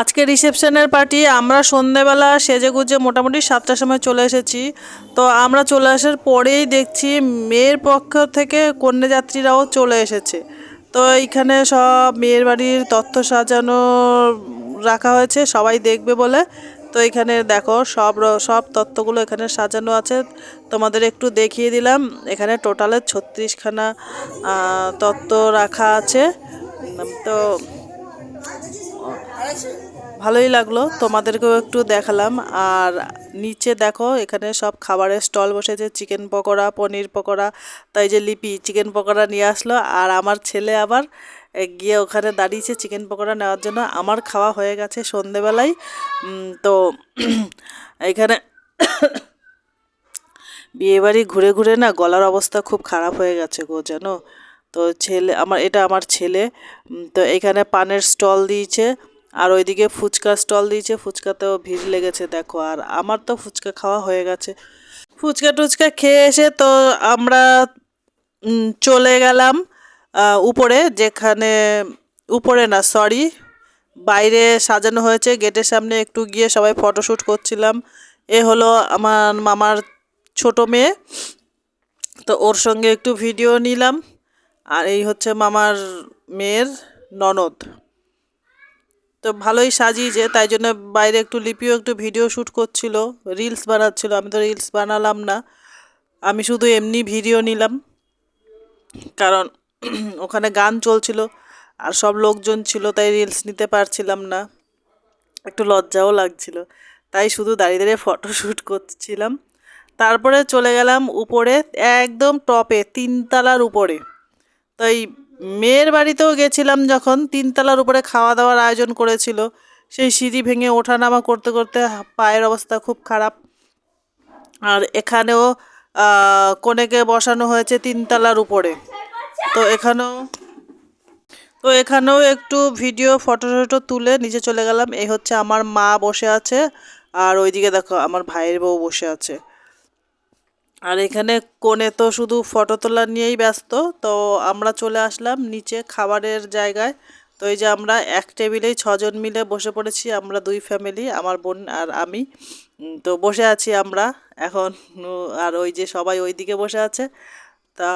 আজকে রিসেপশনের পার্টি, আমরা সন্ধেবেলা সেজে গুজে মোটামুটি সাতটার সময় চলে এসেছি। তো আমরা চলে আসার পরেই দেখছি মেয়ের পক্ষ থেকে কন্যাযাত্রীরাও চলে এসেছে। তো এইখানে সব মেয়ের বাড়ির তথ্য সাজানো রাখা হয়েছে, সবাই দেখবে বলে। তো এখানে দেখো, সব সব তত্ত্বগুলো এখানে সাজানো আছে। তোমাদের একটু দেখিয়ে দিলাম, এখানে টোটালে ছত্রিশখানা তত্ত্ব রাখা আছে। তো ভালোই লাগল, তোমাদেরকেও একটু দেখালাম। আর নিচে দেখো, এখানে সব খাবারের স্টল বসেছে, চিকেন পকোড়া, পনির পকোড়া, তাই যে লিপি, চিকেন পকোড়া নিয়ে আসলো। আর আমার ছেলে আবার গিয়ে ওখানে দাঁড়িয়েছে চিকেন পকোড়া নেওয়ার জন্য। আমার খাওয়া হয়ে গেছে সন্ধেবেলায়। তো এখানে বিয়েবাড়ি ঘুরে ঘুরে না গলার অবস্থা খুব খারাপ হয়ে গেছে গো, জানো? তো ছেলে, আমার, এটা আমার ছেলে। তো এখানে পানের স্টল দিয়েছে। আর ওইদিকে ফুচকা স্টল দিয়েছে, ফুচকাতেও ভিড় লেগেছে, দেখো। আর আমার তো ফুচকা খাওয়া হয়ে গেছে। ফুচকা টুচকা খেয়ে এসে তো আমরা চলে গেলাম উপরে, যেখানে, উপরে না সরি বাইরে সাজানো হয়েছে। গেটের সামনে একটু গিয়ে সবাই ফটোশ্যুট করছিলাম। এ হলো আমার মামার ছোট মেয়ে। তো ওর সঙ্গে একটু ভিডিও নিলাম। আর এই হচ্ছে মামার মেয়ের ননদ। তো ভালোই সাজিয়েছে, তাই জন্য বাইরে একটু লিপিও একটু ভিডিও শ্যুট করছিল রিলস বানাচ্ছিল, আমি তো রিলস বানালাম না। আমি শুধু এমনি ভিডিও নিলাম, কারণ ওখানে গান চলছিল আর সব লোকজন ছিল, তাই রিলস নিতে পারছিলাম না। একটু লজ্জাও লাগছিল, তাই শুধু দাঁড়িয়ে দাঁড়িয়ে ফটো শ্যুট করছিলাম। তারপরে চলে গেলাম উপরে, একদম টপে তিনতলার উপরে। তো এই মেয়ের বাড়িতেও গেছিলাম যখন, তিনতলার উপরে খাওয়া দাওয়ার আয়োজন করেছিল। সেই সিঁড়ি ভেঙে ওঠানামা করতে করতে পায়ের অবস্থা খুব খারাপ। আর এখানেও কনেকে বসানো হয়েছে তিনতলার উপরে। তো এখানেও তো এখানেও একটু ভিডিও, ফটো টটো তুলে নিচে চলে গেলাম। এই হচ্ছে আমার মা বসে আছে। আর ওইদিকে দেখো, আমার ভাইয়ের বউ বসে আছে। আর এখানে কোণে তো শুধু ফটো তোলা নিয়েই ব্যস্ত, তো আমরা চলে আসলাম নিচে খাবারের জায়গায়। তো এই যে আমরা এক টেবিলেই ছজন মিলে বসে পড়েছি, আমরা দুই ফ্যামিলি, আমার বোন আর আমি। তো বসে আছি আমরা এখন আর ওই যে সবাই ওই দিকে বসে আছে। তা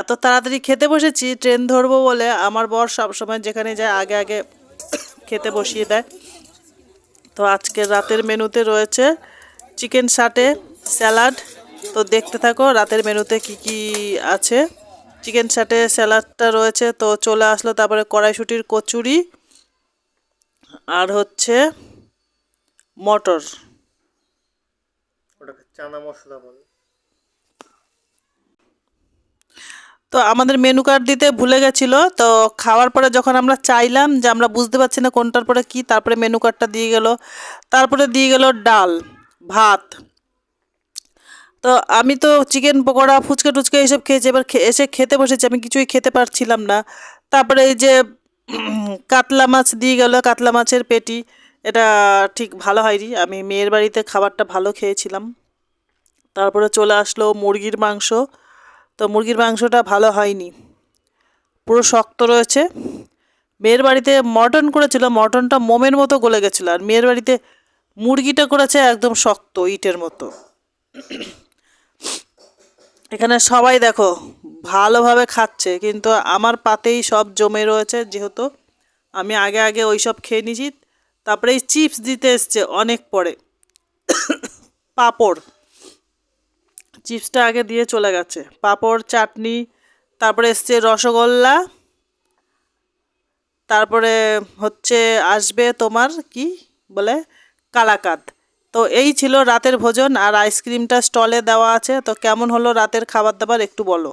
এত তাড়াতাড়ি খেতে বসেছি, ট্রেন ধরবো বলে। আমার বর সবসময় যেখানে যায়, আগে আগে খেতে বসিয়ে দেয়। তো আজকের রাতের মেনুতে রয়েছে চিকেন সাটে, স্যালাড তো দেখতে থাকো রাতের মেনুতে কি কি আছে। চিকেন সাটে স্যালাডটা রয়েছে তো চলে আসলো তারপরে কড়াইশুটির কচুরি। আর হচ্ছে মটর। ওটাকে চানা মশলা বলে। তো আমাদের মেনু কার্ড দিতে ভুলে গেছিল তো খাওয়ার পরে যখন আমরা চাইলাম যে আমরা বুঝতে পারছি না কোনটার পরে কি তারপরে মেনু কার্ডটা দিয়ে গেল। তারপরে দিয়ে গেল ডাল ভাত। তো আমি তো চিকেন পকোড়া, ফুচকা টুচকা এইসব খেয়েছি। এবার এসে খেতে বসেছি। আমি কিছুই খেতে পারছিলাম না। তারপরে এই যে কাতলা মাছ দিয়ে গেল। কাতলা মাছের পেটি। এটা ঠিক ভালো হয়নি। আমি মেয়ের বাড়িতে খাবারটা ভালো খেয়েছিলাম। তারপরে চলে আসলো মুরগির মাংস। তো মুরগির মাংসটা ভালো হয়নি। পুরো শক্ত রয়েছে। মেয়ের বাড়িতে মটন করেছিল। মটনটা মোমের মতো গলে গেছিল। আর মেয়ের বাড়িতে মুরগিটা করেছে একদম শক্ত, ইটের মতো। এখানে সবাই দেখো ভালোভাবে খাচ্ছে, কিন্তু আমার পাতেই সব জমে রয়েছে, যেহেতু আমি আগে আগে ওই সব খেয়ে নিয়েছি। তারপরে এই চিপস দিতে এসছে অনেক পরে। পাঁপড়। চিপসটা আগে দিয়ে চলে গেছে। পাঁপড়, চাটনি, তারপরে এসছে রসগোল্লা, তারপরে হচ্ছে আসবে তোমার কি বলে? কালাকাত তো এই ছিল রাতের ভোজন আর আইসক্রিমটা স্টলে দেওয়া আছে। তো কেমন হলো রাতের খাবার দাবার একটু বলো।